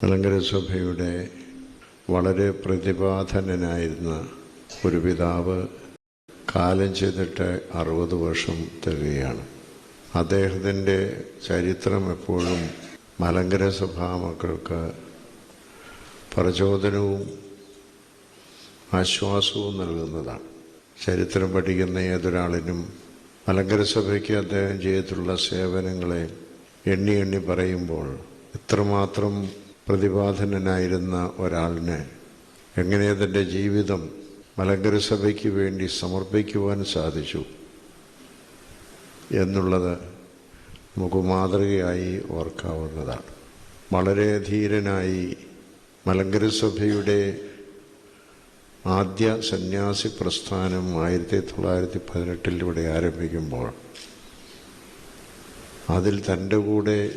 മലങ്കര സഭയുടെ വളരെ പ്രതിപാധനനായിരുന്ന ഒരു പിതാവ് കാലം ചെയ്തിട്ട് അറുപത് വർഷം തികയാണ് അദ്ദേഹത്തിന്റെ ചരിത്രം എപ്പോഴും മലങ്കര സഭാ മക്കൾക്ക് പ്രചോദനവും ആശ്വാസവും നൽകുന്നതാണ്. ചരിത്രം പഠിക്കുന്ന ഏതൊരാളിനും മലങ്കര സഭയ്ക്ക് അദ്ദേഹം ചെയ്തിട്ടുള്ള സേവനങ്ങളെ എണ്ണി എണ്ണി പറയുമ്പോൾ ഇത്രമാത്രം പ്രതിപാദനനായിരുന്ന ഒരാളിന് എങ്ങനെ തന്റെ ജീവിതം മലങ്കര സഭയ്ക്ക് വേണ്ടി സമർപ്പിക്കുവാൻ സാധിച്ചു എന്നുള്ളത് നമുക്ക് മാതൃകയായി ഓർക്കാവുന്നതാണ്. വളരെ ധീരനായി മലങ്കര സഭയുടെ ആദ്യ സന്യാസി പ്രസ്ഥാനം ആയിരത്തി തൊള്ളായിരത്തി പതിനെട്ടിലൂടെ ആരംഭിക്കുമ്പോൾ അതിൽ തന്റെ കൂടെ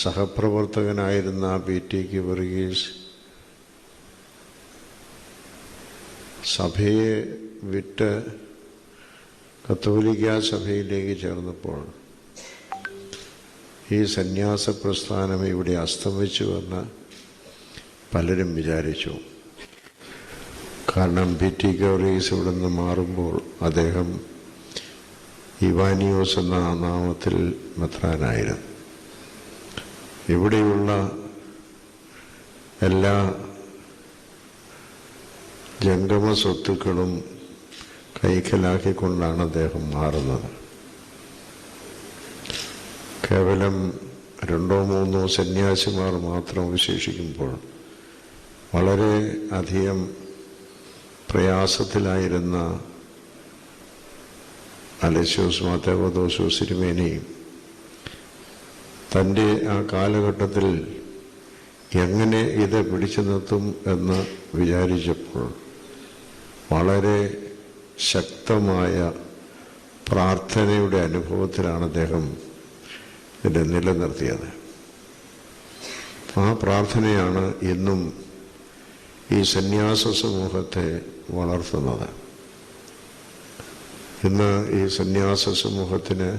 സഹപ്രവർത്തകനായിരുന്ന പി ടി കെ വർഗീസ് സഭയെ വിട്ട് കത്തോലിക്ക സഭയിലേക്ക് ചേർന്നപ്പോൾ ഈ സന്യാസ പ്രസ്ഥാനം ഇവിടെ അസ്തമിച്ചുവെന്ന് പലരും വിചാരിച്ചു. കാരണം പി ടി ഗൗറീസ് ഇവിടെ നിന്ന് മാറുമ്പോൾ അദ്ദേഹം ഇവാനിയോസ് എന്ന നാമത്തിൽ മെത്രാനായിരുന്നു. ഇവിടെയുള്ള എല്ലാ ജംഗമ സ്വത്തുക്കളും കൈക്കലാക്കിക്കൊണ്ടാണ് അദ്ദേഹം മാറുന്നത്. കേവലം രണ്ടോ മൂന്നോ സന്യാസിമാർ മാത്രം വിശേഷിക്കുമ്പോൾ വളരെ അധികം പ്രയാസത്തിലായിരുന്ന അലസ്യോസ് മാത്തേവദോസോ സിരിമേനയും തന്റെ ആ കാലഘട്ടത്തിൽ എങ്ങനെ ഇത് പിടിച്ചു നിർത്തും എന്ന് വിചാരിച്ചപ്പോൾ വളരെ ശക്തമായ പ്രാർത്ഥനയുടെ അനുഭവത്തിലാണ് അദ്ദേഹം ഇതിനെ നിലനിർത്തിയത്. ആ പ്രാർത്ഥനയാണ് ഇന്നും ഈ സന്യാസ സമൂഹത്തെ വളർത്തുന്നത്. ഇന്ന് ഈ സന്യാസ സമൂഹത്തിന്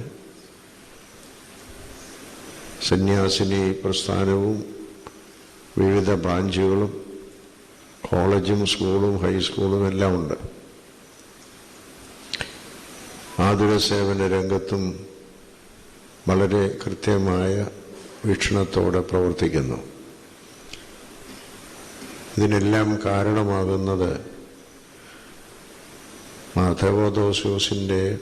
സന്യാസിനി പ്രസ്ഥാനവും വിവിധ ബ്രാഞ്ചുകളും കോളേജും സ്കൂളും ഹൈസ്കൂളും എല്ലാം ഉണ്ട്. ആതുര സേവന രംഗത്തും വളരെ കൃത്യമായ വീക്ഷണത്തോടെ പ്രവർത്തിക്കുന്നു. ഇതിനെല്ലാം കാരണമാകുന്നത് മാധവദോസോസിന്റെ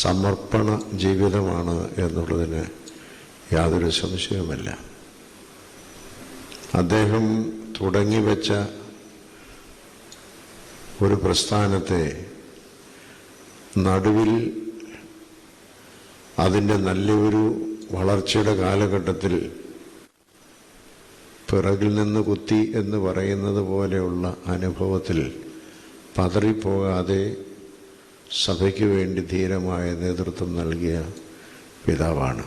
സമർപ്പണ ജീവിതമാണ് എന്നുള്ളതിന് യാതൊരു സംശയവുമില്ല. അദ്ദേഹം തുടങ്ങിവെച്ച ഒരു പ്രസ്ഥാനത്തെ നടുവിൽ അതിന്റെ നല്ലൊരു വളർച്ചയുടെ കാലഘട്ടത്തിൽ പിറകിൽ നിന്ന് കുത്തി എന്ന് പറയുന്നത് പോലെയുള്ള അനുഭവത്തിൽ പതറിപ്പോകാതെ സഭയ്ക്ക് വേണ്ടി ധീരമായ നേതൃത്വം നൽകിയ പിതാവാണ്.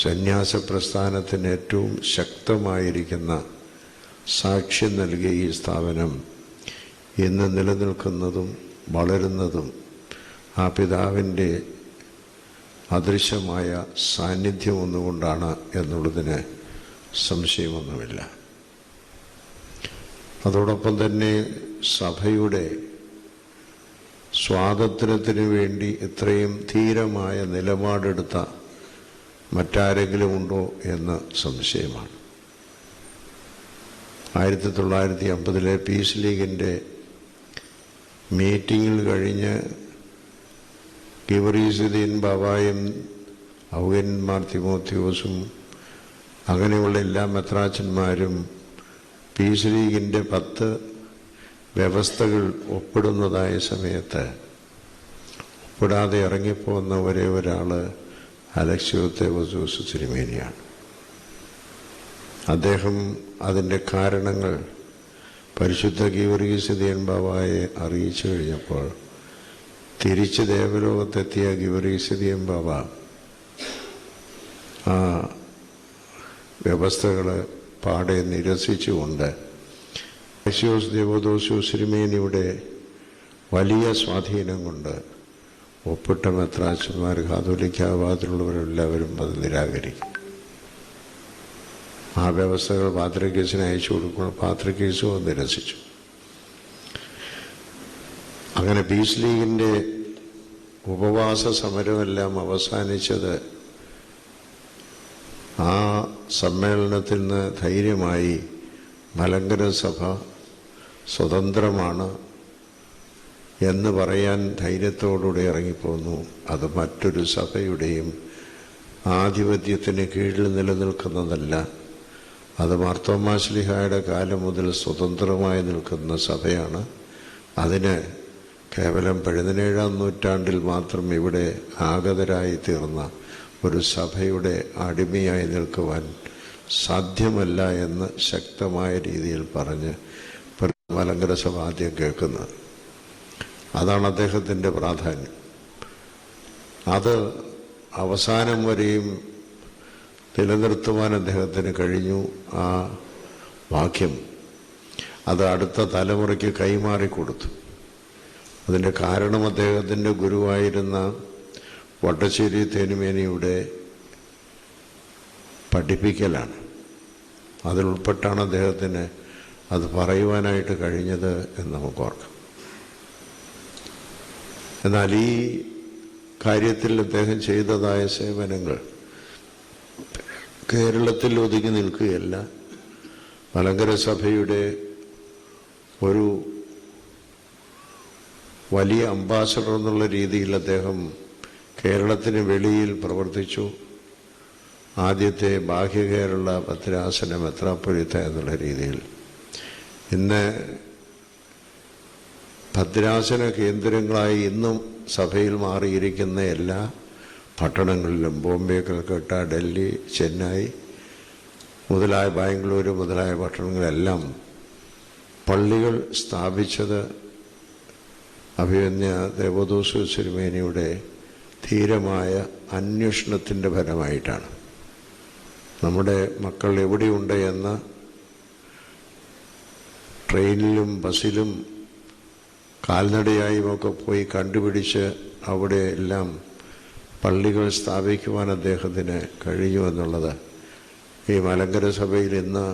സന്യാസ പ്രസ്ഥാനത്തിന് ഏറ്റവും ശക്തമായിരിക്കുന്ന സാക്ഷ്യം നൽകിയ ഈ സ്ഥാപനം ഇന്ന് നിലനിൽക്കുന്നതും വളരുന്നതും ആ പിതാവിന്റെ അദൃശ്യമായ സാന്നിധ്യം ഒന്നുകൊണ്ടാണ് എന്നുള്ളതിന് സംശയമൊന്നുമില്ല. അതോടൊപ്പം തന്നെ സഭയുടെ സ്വാതന്ത്ര്യത്തിന് വേണ്ടി ഇത്രയും ധീരമായ നിലപാടെടുത്ത മറ്റാരെങ്കിലും ഉണ്ടോ എന്ന് സംശയമാണ്. ആയിരത്തി തൊള്ളായിരത്തി അമ്പതിലെ പീസ് ലീഗിന്റെ മീറ്റിങ്ങിൽ കഴിഞ്ഞ് കിവറീസുദ്ദീൻ ബാബായും ഔഗന്മാർ തിമോത്യോസും അങ്ങനെയുള്ള എല്ലാ മെത്രാച്ചന്മാരും പീസ് ലീഗിന്റെ പത്ത് വ്യവസ്ഥകൾ ഒപ്പിടുന്നതായ സമയത്ത് ഒപ്പിടാതെ ഇറങ്ങിപ്പോകുന്ന ഒരേ ഒരാൾ അലക്ഷ്യോ വസൂസ് സിരിമേനിയാണ് അദ്ദേഹം അതിന്റെ കാരണങ്ങൾ പരിശുദ്ധ ഗീവർഗീസിദിയൻ ബാബായെ അറിയിച്ചു കഴിഞ്ഞപ്പോൾ തിരിച്ച് ദേവലോകത്തെത്തിയ ഗിവറീസിദിയൻ ബാബ ആ വ്യവസ്ഥകൾ പാടെ നിരസിച്ചുകൊണ്ട് ദേവദോസു സിരിമേനിയുടെ വലിയ സ്വാധീനം കൊണ്ട് ഒപ്പിട്ട മെത്രാച്ചന്മാർ കാതോലിക്കാവാതിലുള്ളവരെല്ലാവരും അത് നിരാകരിക്കും. ആ വ്യവസ്ഥകൾ പാത്രക്കേസിന് അയച്ചു കൊടുക്കുമ്പോൾ പാത്രക്കേസും അത് നിരസിച്ചു. അങ്ങനെ പീസ് ലീഗിന്റെ ഉപവാസ സമരമെല്ലാം അവസാനിച്ചത് ആ സമ്മേളനത്തിൽ നിന്ന് ധൈര്യമായി മലങ്കര സഭ സ്വതന്ത്രമാണ്. എന്ന് പറയാൻ ധൈര്യത്തോടുകൂടി ഇറങ്ങിപ്പോന്നു. അത് മറ്റൊരു സഭയുടെയും ആധിപത്യത്തിന് കീഴിൽ നിലനിൽക്കുന്നതല്ല. അത് മാർത്തോമാശ്ലിഹായുടെ കാലം മുതൽ സ്വതന്ത്രമായി നിൽക്കുന്ന സഭയാണ്. അതിന് കേവലം പതിനേഴാം നൂറ്റാണ്ടിൽ മാത്രം ഇവിടെ ആഗതരായി തീർന്ന ഒരു സഭയുടെ അടിമയായി നിൽക്കുവാൻ സാധ്യമല്ല എന്ന് ശക്തമായ രീതിയിൽ പറഞ്ഞ് മലങ്കര സഭ ആദ്യം കേൾക്കുന്നത്. അതാണ് അദ്ദേഹത്തിന്റെ പ്രാധാന്യം. അത് അവസാനം വരെയും നിലനിർത്തുവാൻ അദ്ദേഹത്തിന് കഴിഞ്ഞു ആ വാക്യം അത് അടുത്ത തലമുറയ്ക്ക് കൈമാറിക്കൊടുത്തു. അതിന്റെ കാരണം അദ്ദേഹത്തിന്റെ ഗുരുവായിരുന്ന വട്ടശ്ശേരി തേനുമേനിയുടെ പഠിപ്പിക്കലാണ്. അതിലുൾപ്പെട്ടാണ് അദ്ദേഹത്തിന് അത് പറയുവാനായിട്ട് കഴിഞ്ഞത് എന്ന് നമുക്ക് ഓർക്കാം. എന്നാൽ ഈ കാര്യത്തിൽ അദ്ദേഹം ചെയ്തതായ സേവനങ്ങൾ കേരളത്തിൽ ഒതുങ്ങി നിൽക്കുകയല്ല. മലങ്കര സഭയുടെ ഒരു വലിയ അംബാസഡർ എന്നുള്ള രീതിയിൽ അദ്ദേഹം കേരളത്തിന് വെളിയിൽ പ്രവർത്തിച്ചു. ആദ്യത്തെ ബാഹ്യ കേരള പത്രാസനം മെത്രാപ്പൊലിത്ത എന്നുള്ള രീതിയിൽ. ഇന്ന് ഭദ്രാസന കേന്ദ്രങ്ങളായി ഇന്നും സഭയിൽ മാറിയിരിക്കുന്ന എല്ലാ പട്ടണങ്ങളിലും ബോംബെ കൽക്കട്ട ഡൽഹി ചെന്നൈ മുതലായ ബാംഗ്ലൂർ മുതലായ പട്ടണങ്ങളെല്ലാം പള്ളികൾ സ്ഥാപിച്ചത് അഭിമന്യ ദേവദോസു സിനിമേനിയുടെ ധീരമായ അന്വേഷണത്തിന്റെ ഫലമായിട്ടാണ്. നമ്മുടെ മക്കൾ എവിടെയുണ്ട് എന്ന് ട്രെയിനിലും ബസ്സിലും കാൽനടയായുമൊക്കെ പോയി കണ്ടുപിടിച്ച് അവിടെ എല്ലാം പള്ളികൾ സ്ഥാപിക്കുവാൻ അദ്ദേഹത്തിന് കഴിയുമെന്നുള്ളത് ഈ മലങ്കര സഭയിൽ ഇന്ന്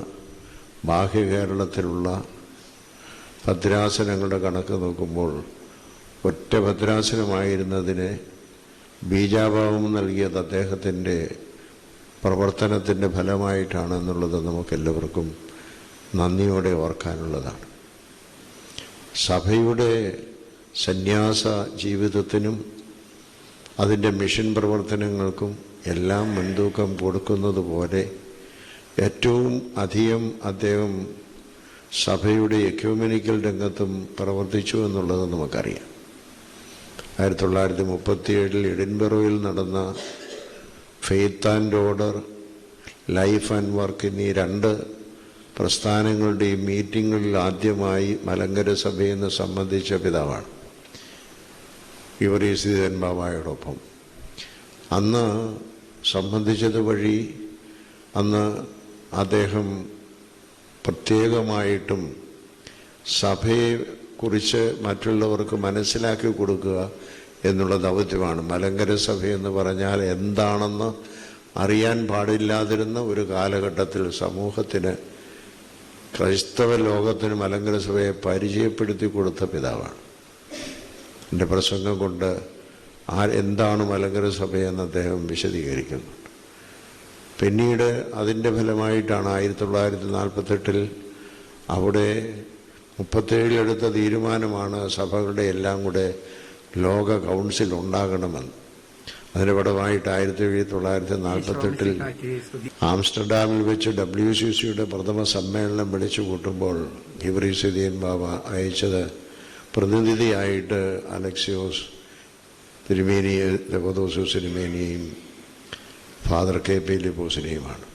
ബാഹ്യ കേരളത്തിലുള്ള ഭദ്രാസനങ്ങളുടെ കണക്ക് നോക്കുമ്പോൾ ഒറ്റ ഭദ്രാസനമായിരുന്നതിന് ബീജാഭാവം നൽകിയത് അദ്ദേഹത്തിന്റെ പ്രവർത്തനത്തിന്റെ ഫലമായിട്ടാണെന്നുള്ളത് നമുക്കെല്ലാവർക്കും നന്ദിയോടെ ഓർക്കാനുള്ളതാണ്. സഭയുടെ സന്യാസ ജീവിതത്തിനും അതിന്റെ മിഷൻ പ്രവർത്തനങ്ങൾക്കും എല്ലാം മുൻതൂക്കം കൊടുക്കുന്നത് പോലെ ഏറ്റവും അധികം അദ്ദേഹം സഭയുടെ എക്യൂമിനിക്കൽ രംഗത്തും പ്രവർത്തിച്ചു എന്നുള്ളത് നമുക്കറിയാം. ആയിരത്തി തൊള്ളായിരത്തി മുപ്പത്തിയേഴിൽ എഡിൻബറോയിൽ നടന്ന Faith and Order Life and Work എന്നീ രണ്ട് പ്രസ്ഥാനങ്ങളുടെയും മീറ്റിങ്ങുകളിൽ ആദ്യമായി മലങ്കര സഭയെന്ന് സംബന്ധിച്ച പിതാവാണ്. ഇവർ യുവരീസിതൻ ബാബായോടൊപ്പം. അന്ന് സംബന്ധിച്ചത് വഴി അന്ന് അദ്ദേഹം പ്രത്യേകമായിട്ടും സഭയെ കുറിച്ച് മറ്റുള്ളവർക്ക് മനസ്സിലാക്കി കൊടുക്കുക എന്നുള്ള ദൗത്യമാണ്. മലങ്കര സഭ എന്ന് പറഞ്ഞാൽ എന്താണെന്ന് അറിയാൻ പാടില്ലാതിരുന്ന ഒരു കാലഘട്ടത്തിൽ സമൂഹത്തിന് ക്രൈസ്തവ ലോകത്തിന് മലങ്കര സഭയെ പരിചയപ്പെടുത്തി കൊടുത്ത പിതാവാണ്. എന്റെ പ്രസംഗം കൊണ്ട് ആ എന്താണ് മലങ്കര സഭയെന്ന് അദ്ദേഹം വിശദീകരിക്കുന്നുണ്ട് പിന്നീട് അതിന്റെ ഫലമായിട്ടാണ് ആയിരത്തി തൊള്ളായിരത്തി നാൽപ്പത്തെട്ടിൽ അവിടെ മുപ്പത്തേഴിലെടുത്ത തീരുമാനമാണ് സഭകളുടെ എല്ലാം കൂടെ ലോക കൗൺസിൽ ഉണ്ടാകണമെന്ന്. അതിന്റെ പടമായിട്ട് ആയിരത്തി തൊള്ളായിരത്തി നാൽപ്പത്തെട്ടിൽ ആംസ്റ്റർഡാമിൽ വെച്ച് ഡബ്ല്യു സി സിയുടെ പ്രഥമ സമ്മേളനം വിളിച്ചു കൂട്ടുമ്പോൾ ഗിബ്രീസുദ്ദീൻ ബാബ അയച്ചത് പ്രതിനിധിയായിട്ട് അലക്സിയോസ് തിരുമേനിയെ ലബോദോസു സിനിമേനിയെയും ഫാദർ കെ പി ലിബോസിനെയുമാണ്.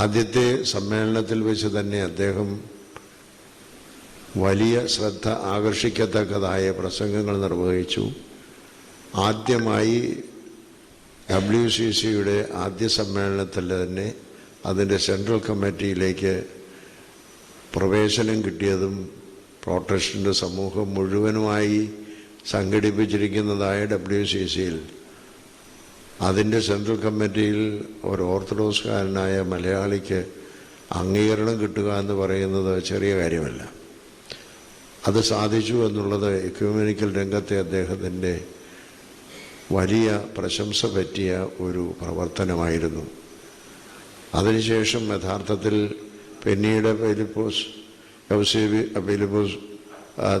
ആദ്യത്തെ സമ്മേളനത്തിൽ വെച്ച് തന്നെ അദ്ദേഹം വലിയ ശ്രദ്ധ ആകർഷിക്കത്തക്കതായ പ്രസംഗങ്ങൾ നിർവഹിച്ചു. ആദ്യമായി ഡബ്ല്യു സി സിയുടെ ആദ്യ സമ്മേളനത്തിൽ തന്നെ അതിന്റെ സെൻട്രൽ കമ്മിറ്റിയിലേക്ക് പ്രവേശനം കിട്ടിയതും പ്രൊട്ടസ്റ്റന്റ് സമൂഹം മുഴുവനുമായി സംഘടിപ്പിച്ചിരിക്കുന്നതായ ഡബ്ല്യു സി സിയിൽ അതിന്റെ സെൻട്രൽ കമ്മിറ്റിയിൽ ഒരു ഓർത്തഡോക്സ്കാരനായ മലയാളിക്ക് അംഗീകരണം കിട്ടുക എന്ന് പറയുന്നത് ചെറിയ കാര്യമല്ല. അത് സാധിച്ചു എന്നുള്ളത് എക്യൂമെനിക്കൽ രംഗത്തെ അദ്ദേഹത്തിന്റെ വലിയ പ്രശംസ പറ്റിയ ഒരു പ്രവർത്തനമായിരുന്നു. അതിനുശേഷം യഥാർത്ഥത്തിൽ പിന്നീട് ഫിലിപ്പോസ് യൗസേബി ഫിലിപ്പോസ്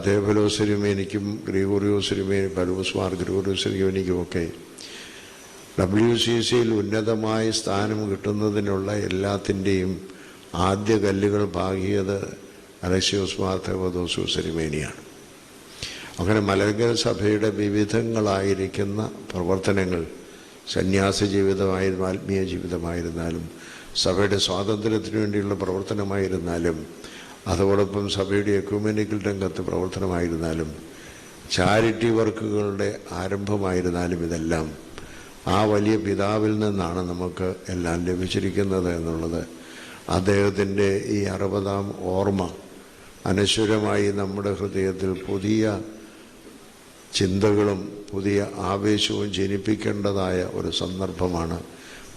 ദേവലോസരിമേനിക്കും ഗ്രിഗോറിയോസരിമേനി പലോസ് മാർ എനിക്കുമൊക്കെ ഡബ്ല്യു സി സിയിൽ ഉന്നതമായ സ്ഥാനം കിട്ടുന്നതിനുള്ള എല്ലാത്തിന്റെയും ആദ്യ കല്ലുകൾ പാകിയത് അലക്സിയോസ് മാർ തെവദോസു സെരിമേനിയാണ് അങ്ങനെ മലങ്കര സഭയുടെ വിവിധങ്ങളായിരിക്കുന്ന പ്രവർത്തനങ്ങൾ സന്യാസ ജീവിതമായിരുന്നു ആത്മീയ ജീവിതമായിരുന്നാലും സഭയുടെ സ്വാതന്ത്ര്യത്തിന് വേണ്ടിയുള്ള പ്രവർത്തനമായിരുന്നാലും അതോടൊപ്പം സഭയുടെ എക്യൂമെനിക്കൽ രംഗത്ത് പ്രവർത്തനമായിരുന്നാലും ചാരിറ്റി വർക്കുകളുടെ ആരംഭമായിരുന്നാലും ഇതെല്ലാം ആ വലിയ പിതാവിൽ നിന്നാണ് നമുക്ക് എല്ലാം ലഭിച്ചിരിക്കുന്നത് എന്നുള്ളത്. അദ്ദേഹത്തിന്റെ ഈ അറുപതാം ഓർമ്മ അനശ്വരമായി നമ്മുടെ ഹൃദയത്തിൽ പുതിയ ചിന്തകളും പുതിയ ആവേശവും ജനിപ്പിക്കേണ്ടതായ ഒരു സന്ദർഭമാണ്.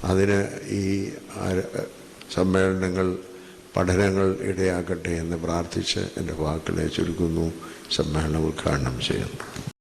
അതിന് ഈ സമ്മേളനങ്ങൾ പഠനങ്ങൾ ഇടയാക്കട്ടെ എന്ന് പ്രാർത്ഥിച്ച് എന്റെ വാക്കുകളെ ചുരുക്കുന്നു. സമ്മേളനം ഉദ്ഘാടനം ചെയ്യുന്നു.